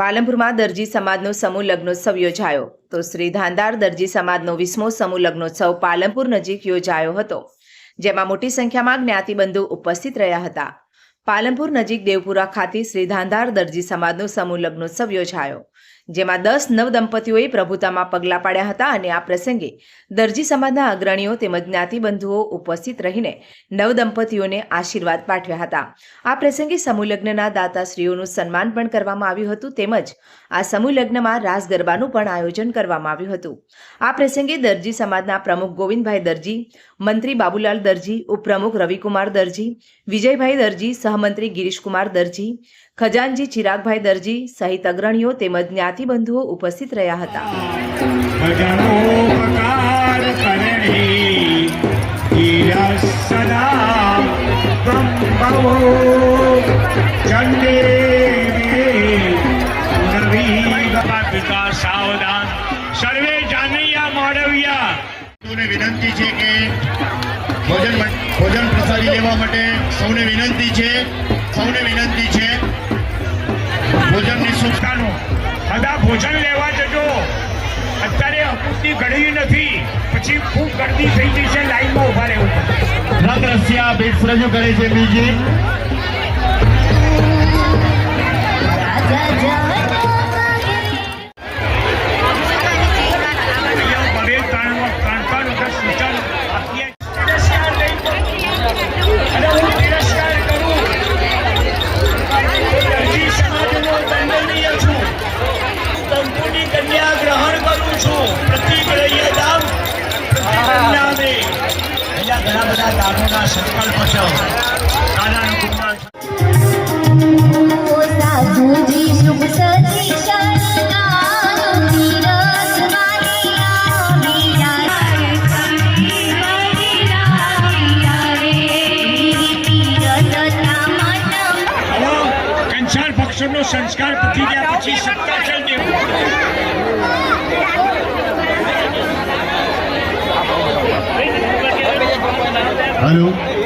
પાલનપુરમાં દરજી સમાજનો સમૂહ લગ્નોત્સવ યોજાયો. તો શ્રી ધાંધાર દરજી સમાજનો વીસમો સમૂહ લગ્નોત્સવ પાલનપુર નજીક યોજાયો હતો, જેમાં મોટી સંખ્યામાં જ્ઞાતિબંધુ ઉપસ્થિત રહ્યા હતા. પાલનપુર નજીક દેવપુરા ખાતે શ્રી ધાંધાર દરજી સમાજનો સમૂહ લગ્નોત્સવ યોજાયો. જેમાં દસ નવ દંપતીઓએ પ્રભુતામાં પગલાં પાડ્યા હતા અને આ પ્રસંગે દરજી સમાજના અગ્રણીઓ તેમજ જ્ઞાતિબંધુઓ ઉપસ્થિત રહીને નવ દંપતીઓને આશીર્વાદ પાઠવ્યા હતા. આ પ્રસંગે સમૂહ લગ્નના દાતાશ્રીઓનું સન્માન પણ કરવામાં આવ્યું હતું તેમજ આ સમૂહ લગ્નમાં રાસ ગરબાનું પણ આયોજન કરવામાં આવ્યું હતું. આ પ્રસંગે દરજી સમાજના પ્રમુખ ગોવિંદભાઈ દરજી, મંત્રી બાબુલાલ દરજી, ઉપપ્રમુખ રવિકુમાર દરજી, વિજયભાઈ દરજી, સહમંત્રી ગિરીશકુમાર દરજી ખજાનજી ચિરાગભાઈ દરજી સહિત અગ્રણીઓ તેમજ જ્ઞાતિબંધુઓ ઉપસ્થિત રહ્યા હતા. સાવધાન સર્વે જાનૈયા મોડવિયા. સૌને વિનંતી છે કે ભોજન ભોજન પ્રસાદી લેવા માટે સૌને વિનંતી છે સૌને વિનંતી છે ભોજન લેવા જજો. અત્યારે અપૂરતી ઘડી નથી. પછી ખૂબ ગરદી થઈ ગઈ છે, લાઈનમાં ઊભા રહેવું રંગ રસિયા ભેટ રજૂ કરે છે બીજી. હવે કંસાર પક્ષનો સંસ્કાર પતી ગયા પછી સત્તા ચલ દેવું Aro.